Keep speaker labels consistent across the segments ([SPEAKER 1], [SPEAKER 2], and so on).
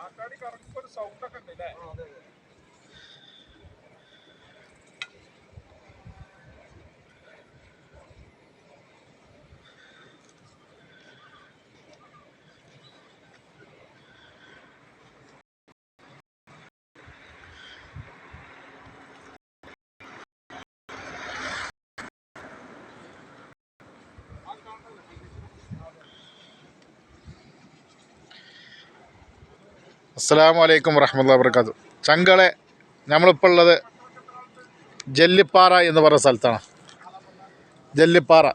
[SPEAKER 1] കാറ്റാടി കറങ്ങുമ്പോ ഒരു സൗണ്ട് ഒക്കെ ഉണ്ട് അല്ലേ
[SPEAKER 2] അസ്സാം വരഹമുല്ല വർക്കാത്തു ചങ്കളെ നമ്മളിപ്പോൾ ഉള്ളത് ജല്ലിപ്പാറ എന്ന് പറയുന്ന സ്ഥലത്താണ്. ജല്ലിപ്പാറ.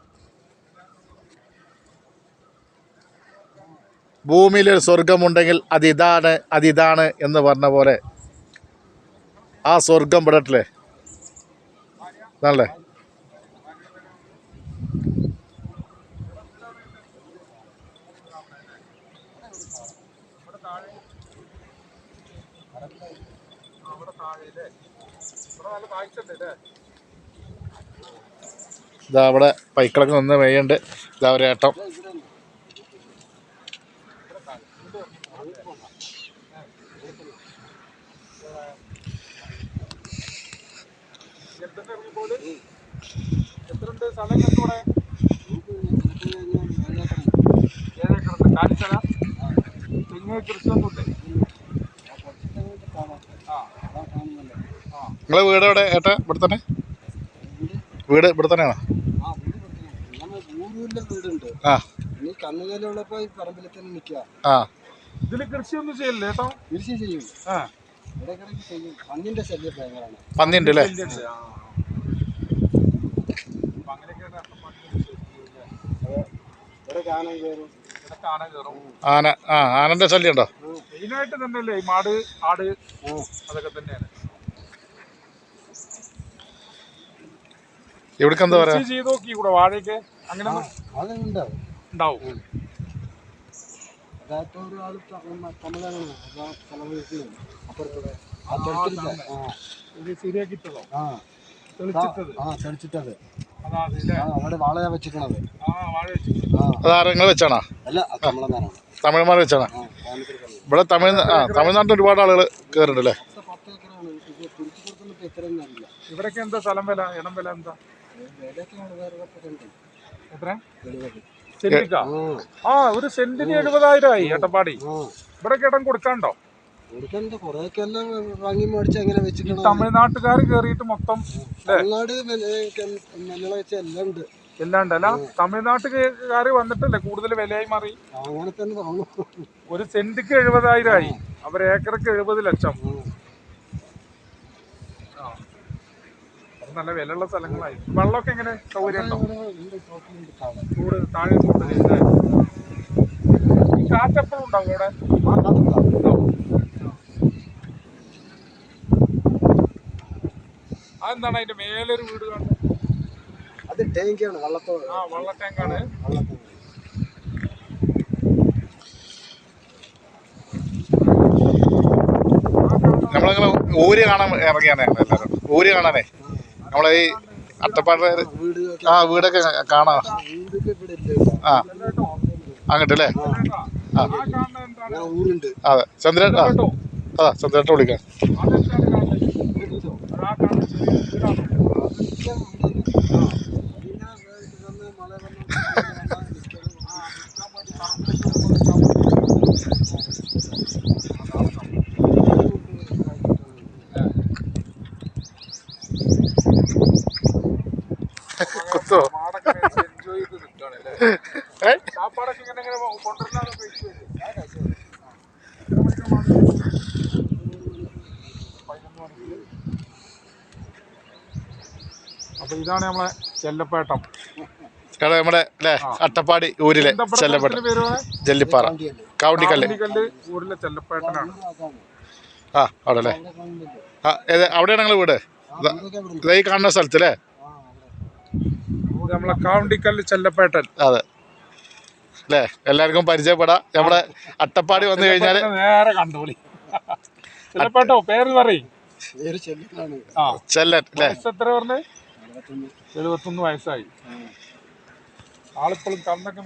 [SPEAKER 2] ഭൂമിയിൽ ഒരു സ്വർഗമുണ്ടെങ്കിൽ അതിതാണ് അതിതാണ് എന്ന് പറഞ്ഞ പോലെ ആ സ്വർഗം പെടട്ടില്ലേ ഇതാണല്ലേ
[SPEAKER 1] അവിടെ താഴെ അല്ലേ ഇവിടെ നല്ല കാഴ്ച ഉണ്ട് അല്ലേ
[SPEAKER 2] ഇതാ. അവിടെ പൈക്കളൊക്കെ നിന്ന് മെയ്യുണ്ട് ഇതാ ഒരു ഏട്ടം.
[SPEAKER 1] എന്തൊക്കെ ഇറങ്ങിപ്പോലെ എത്ര ഉണ്ട് സ്ഥലം കൂടെ ഏഴേക്കറുണ്ട് കാലിച്ചല തെങ്ങ് കൃഷി ആ
[SPEAKER 2] നിങ്ങളെ വീട് എവിടെ? ഏട്ടാ ഇവിടെ തന്നെ? വീട് ഇവിടെ തന്നെയാണോ? ആ
[SPEAKER 3] ഈ പറമ്പിൽ തന്നെ നിൽക്കുക
[SPEAKER 2] ആ.
[SPEAKER 1] ഇതിൽ കൃഷിയൊന്നും ചെയ്യല്ലേ
[SPEAKER 3] കൃഷി ചെയ്യും.
[SPEAKER 1] ആ.
[SPEAKER 3] ഇടയ്ക്കിടയ്ക്ക് ചെയ്യും. പന്നിന്റെ ശല്യം ഭയങ്കരമാണ്.
[SPEAKER 2] അല്ലേ
[SPEAKER 3] ഇവിടെ കാണാൻ കയറും.
[SPEAKER 2] ആന ആ ആനന്റെ ശല്യം ഉണ്ടോ?
[SPEAKER 1] മെയിനായിട്ട് തന്നെയല്ലേ ഈ മാട് ആട് അതൊക്കെ തന്നെയാണ്.
[SPEAKER 2] ഇവിടേക്ക് എന്താ പറയാ?
[SPEAKER 1] ചെയ്ത് നോക്കി കൂടെ വാഴയൊക്കെ. അങ്ങനെ ഉണ്ടാവും. തെളിച്ചിട്ടത്. അതില്ലേ
[SPEAKER 3] അവിടെ
[SPEAKER 1] വാഴ
[SPEAKER 2] വെച്ചാണോ?
[SPEAKER 3] അല്ല അത് തമിഴന്മാരാണ്.
[SPEAKER 2] തമിഴന്മാർ വെച്ചാണോ? ഇവിടെ തമിഴ് ആ തമിഴ്നാട്ടിൽ ഒരുപാട് ആളുകൾ കയറുന്നുണ്ട് അല്ലേ
[SPEAKER 3] അറിയില്ല.
[SPEAKER 1] എന്താ സ്ഥലം വില? ഇടം വില എന്താ? എത്ര?
[SPEAKER 3] എഴുപത്.
[SPEAKER 1] സെന്റിക്കാ
[SPEAKER 3] ആ
[SPEAKER 1] ഒരു സെന്റിന് എഴുപതായിരം ആയി ഏട്ടപ്പാടി. ഇവിടെ ഇടം കൊടുക്കാണ്ടോ. തമിഴ്നാട്ടുകാർ കേറിയിട്ട് മൊത്തം
[SPEAKER 3] തമിഴ്നാട്
[SPEAKER 1] അല്ല? തമിഴ്നാട്ടുകാർ വന്നിട്ടല്ലേ കൂടുതൽ വിലയായി മാറി?
[SPEAKER 3] അങ്ങനെ തന്നെ
[SPEAKER 1] ഒരു സെന്റിക്ക് എഴുപതായിരം ആയി അവർ ഏക്കർക്ക് എഴുപത് ലക്ഷം. നല്ല വിലയുള്ള സ്ഥലങ്ങളായി. വെള്ളമൊക്കെ എങ്ങനെ? സൗകര്യം ഉണ്ടോ ചൂട് താഴെ ചൂട് കാറ്റെപ്പോഴും ഉണ്ടാവും ഇവിടെ അതെന്താണ് അതിന്റെ മേലൊരു വീട് കാണുന്നത്
[SPEAKER 3] അത് ടാങ്കാണ് വള്ളത്തോ
[SPEAKER 1] ആ വള്ള ടാങ്കാണ്
[SPEAKER 2] നമ്മളിങ്ങനെ ഊര് കാണാൻ ഇറങ്ങിയാണ് എല്ലാവരും ഊര് കാണാനേ. നമ്മളെ ഈ അട്ടപ്പാട ആ വീടൊക്കെ കാണാം. ആ. അങ്ങോട്ടല്ലേ?
[SPEAKER 1] ആ.
[SPEAKER 2] അതെ. ചന്ദ്രൻ ആ. ചന്ദ്രേട്ട വിളിക്കാം.
[SPEAKER 1] അപ്പൊ ഇതാണ് നമ്മളെ ചെല്ലപ്പേട്ടം.
[SPEAKER 2] ചേട്ടാ നമ്മുടെ അല്ലേ അട്ടപ്പാടി ഊരിലെ ചെല്ലപ്പെട്ട? ജല്ലിപ്പാറ.
[SPEAKER 1] കാവലിക്കല്ല് ഊരിലെ ചെല്ലപ്പേട്ടനാണ്.
[SPEAKER 2] ആ അവിടെ അല്ലേ ആ ഏത് അവിടെയാണ് ഞങ്ങൾ വീട്? ഇതാ ഇതാ ഈ കാണുന്ന സ്ഥലത്ത് അല്ലേ
[SPEAKER 1] നമ്മളെ കാവണ്ടിക്കല്ല് ചെല്ലപ്പേട്ടൻ.
[SPEAKER 2] അതെ. അല്ലേ? എല്ലാവർക്കും പരിചയപ്പെടാം. നമ്മുടെ അട്ടപ്പാടി വന്നു കഴിഞ്ഞാൽ
[SPEAKER 1] നേരെ കണ്ടോളി ചെല്ലപ്പേട്ടോ പേര് പറയും.
[SPEAKER 3] വേറെ ചെല്ലിട്ടാണ്
[SPEAKER 1] ആ.
[SPEAKER 2] ചെല്ലൻ അല്ലേ?
[SPEAKER 1] എത്ര പറഞ്ഞ്? എഴുപത്തൊന്ന് വയസ്സായി. ആളിപ്പോഴും കണ്ണൊക്കെ